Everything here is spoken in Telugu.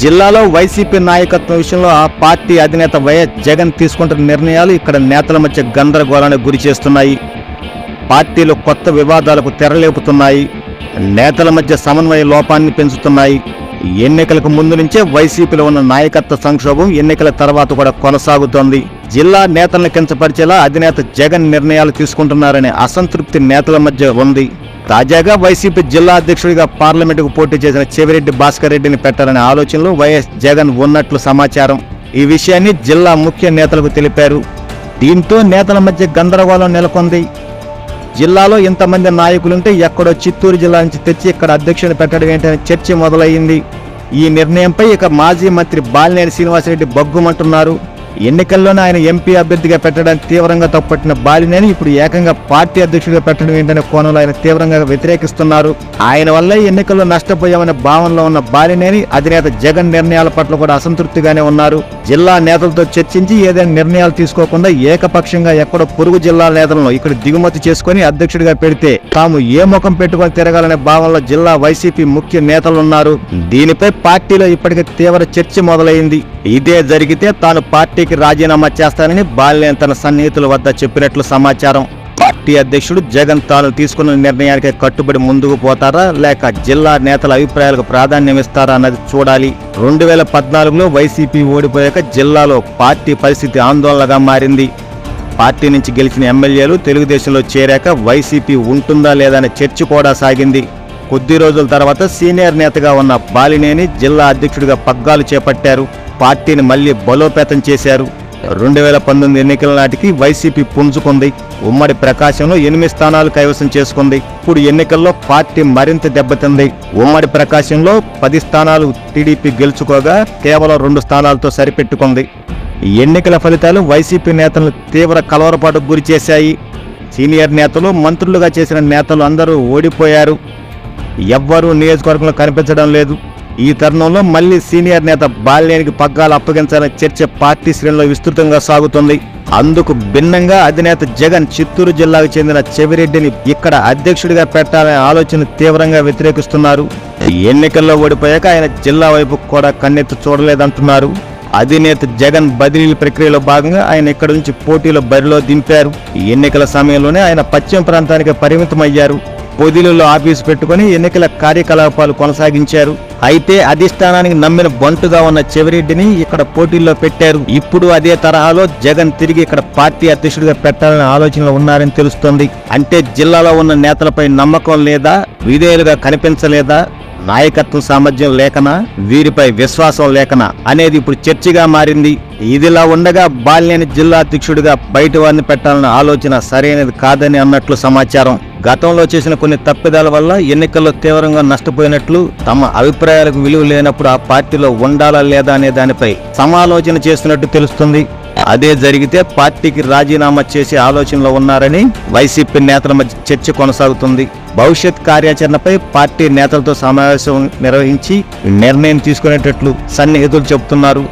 జిల్లాలో వైసీపీ నాయకత్వం విషయంలో ఆ పార్టీ అధినేత వైఎస్ జగన్ తీసుకుంటున్న నిర్ణయాలు ఇక్కడ నేతల మధ్య గందరగోళానికి గురి చేస్తున్నాయి. పార్టీలో కొత్త వివాదాలకు తెరలేపుతున్నాయి. నేతల మధ్య సమన్వయ లోపాన్ని పెంచుతున్నాయి. ఎన్నికలకు ముందు నుంచే వైసీపీలో ఉన్న నాయకత్వ సంక్షోభం ఎన్నికల తర్వాత కూడా కొనసాగుతోంది. జిల్లా నేతలను కించపరిచేలా అధినేత జగన్ నిర్ణయాలు తీసుకుంటున్నారనే అసంతృప్తి నేతల మధ్య ఉంది. తాజాగా వైసీపీ జిల్లా అధ్యక్షుడిగా పార్లమెంటుకు పోటీ చేసిన చెవిరెడ్డి భాస్కర్ రెడ్డిని పెట్టాలనే ఆలోచనలో వైఎస్ జగన్ ఉన్నట్లు సమాచారం. ఈ విషయాన్ని జిల్లా ముఖ్య నేతలకు తెలిపారు. దీంతో నేతల మధ్య గందరగోళం నెలకొంది. జిల్లాలో ఇంతమంది నాయకులుంటే ఎక్కడో చిత్తూరు జిల్లా నుంచి తెచ్చి ఇక్కడ అధ్యక్షుని పెట్టడం ఏంటనే చర్చ మొదలయ్యింది. ఈ నిర్ణయంపై ఇక మాజీ మంత్రి బాలినేని శ్రీనివాసరెడ్డి బగ్గుమంటున్నారు. ఎన్నికల్లోనే ఆయన ఎంపీ అభ్యర్థిగా పెట్టడానికి తీవ్రంగా తప్పట్టిన బాలినేని ఇప్పుడు ఏకంగా పార్టీ అధ్యక్షుడిగా పెట్టడం ఏంటనే కోణంలో ఆయన తీవ్రంగా వ్యతిరేకిస్తున్నారు. ఆయన వల్లే ఎన్నికల్లో నష్టపోయామనే భావనలో ఉన్న బాలినేని అధినేత జగన్ నిర్ణయాల పట్ల కూడా అసంతృప్తిగానే ఉన్నారు. జిల్లా నేతలతో చర్చించి ఏదైనా నిర్ణయాలు తీసుకోకుండా ఏకపక్షంగా ఎక్కడో పొరుగు జిల్లా నేతలను ఇక్కడ దిగుమతి చేసుకుని అధ్యక్షుడిగా పెడితే తాము ఏ ముఖం పెట్టుకొని తిరగాలనే భావనలో జిల్లా వైసీపీ ముఖ్య నేతలున్నారు. దీనిపై పార్టీలో ఇప్పటికే తీవ్ర చర్చ మొదలైంది. ఇదే జరిగితే తాను పార్టీకి రాజీనామా చేస్తానని బాలినేని తన సన్నిహితుల వద్ద చెప్పినట్లు సమాచారం. పార్టీ అధ్యక్షుడు జగన్ తాను తీసుకున్న నిర్ణయానికి కట్టుబడి ముందుకు పోతారా లేక జిల్లా నేతల అభిప్రాయాలకు ప్రాధాన్యం ఇస్తారా అన్నది చూడాలి. రెండు వేల పద్నాలుగులో వైసీపీ ఓడిపోయాక జిల్లాలో పార్టీ పరిస్థితి ఆందోళనగా మారింది. పార్టీ నుంచి గెలిచిన ఎమ్మెల్యేలు తెలుగుదేశంలో చేరాక వైసీపీ ఉంటుందా లేదా అనే చర్చ కూడా సాగింది. కొద్ది రోజుల తర్వాత సీనియర్ నేతగా ఉన్న బాలినేని జిల్లా అధ్యక్షుడిగా పగ్గాలు చేపట్టారు. పార్టీని మళ్ళీ బలోపేతం చేశారు. రెండు వేల పంతొమ్మిది ఎన్నికల నాటికి వైసీపీ పుంజుకుంది. ఉమ్మడి ప్రకాశంలో ఎనిమిది స్థానాలు కైవసం చేసుకుంది. ఇప్పుడు ఎన్నికల్లో పార్టీ మరింత దెబ్బతింది. ఉమ్మడి ప్రకాశంలో పది స్థానాలు టీడీపీ గెలుచుకోగా కేవలం రెండు స్థానాలతో సరిపెట్టుకుంది. ఎన్నికల ఫలితాలు వైసీపీ నేతలను తీవ్ర కలవరపాటుకు గురి చేశాయి. సీనియర్ నేతలు మంత్రులుగా చేసిన నేతలు అందరూ ఓడిపోయారు. ఎవ్వరూ నియోజకవర్గంలో కనిపించడం లేదు. ఈ తరుణంలో మళ్ళీ సీనియర్ నేత బాల్యానికి పగ్గాలు అప్పగించాలనే చర్చ పార్టీ శ్రేణిలో విస్తృతంగా సాగుతుంది. అందుకు భిన్నంగా అధినేత జగన్ చిత్తూరు జిల్లాకు చెందిన చెవిరెడ్డిని ఇక్కడ అధ్యక్షుడిగా పెట్టాలనే ఆలోచన తీవ్రంగా వ్యతిరేకిస్తున్నారు. ఎన్నికల్లో ఓడిపోయాక ఆయన జిల్లా వైపు కూడా కన్నెత్తి చూడలేదంటున్నారు. అధినేత జగన్ బదిలీల ప్రక్రియలో భాగంగా ఆయన ఇక్కడ నుంచి పోటీలో బరిలో దింపారు. ఈ ఎన్నికల సమయంలోనే ఆయన పశ్చిమ ప్రాంతానికి పరిమితమయ్యారు. పొదిలలో ఆఫీసు పెట్టుకుని ఎన్నికల కార్యకలాపాలు కొనసాగించారు. అయితే అధిష్టానానికి నమ్మిన బంటుగా ఉన్న చెవిరెడ్డిని ఇక్కడ పోటీల్లో పెట్టారు. ఇప్పుడు అదే తరహాలో జగన్ తిరిగి ఇక్కడ పార్టీ అధ్యక్షుడిగా పెట్టాలనే ఆలోచనలో ఉన్నారని తెలుస్తోంది. అంటే జిల్లాలో ఉన్న నేతలపై నమ్మకం లేదా విధేయులుగా కనిపించలేదా? నాయకత్వం సామర్థ్యం లేకనా? వీరిపై విశ్వాసం లేకనా? అనేది ఇప్పుడు చర్చగా మారింది. ఇదిలా ఉండగా బాల్యని జిల్లా అధ్యక్షుడిగా బయట వారిని పెట్టాలన్న ఆలోచన సరైనది కాదని అన్నట్లు సమాచారం. గతంలో చేసిన కొన్ని తప్పిదాల వల్ల ఎన్నికల్లో తీవ్రంగా నష్టపోయినట్లు తమ అభిప్రాయాలకు విలువ లేనప్పుడు ఆ పార్టీలో ఉండాలా లేదా అనే దానిపై సమాలోచన చేస్తున్నట్టు తెలుస్తుంది. అదే జరిగితే పార్టీకి రాజీనామా చేసే ఆలోచనలో ఉన్నారని వైసీపీ నేతల మధ్య చర్చ కొనసాగుతుంది. భవిష్యత్ కార్యాచరణపై పార్టీ నేతలతో సమావేశం నిర్వహించి నిర్ణయం తీసుకునేటట్లు సన్నిహితులు చెబుతున్నారు.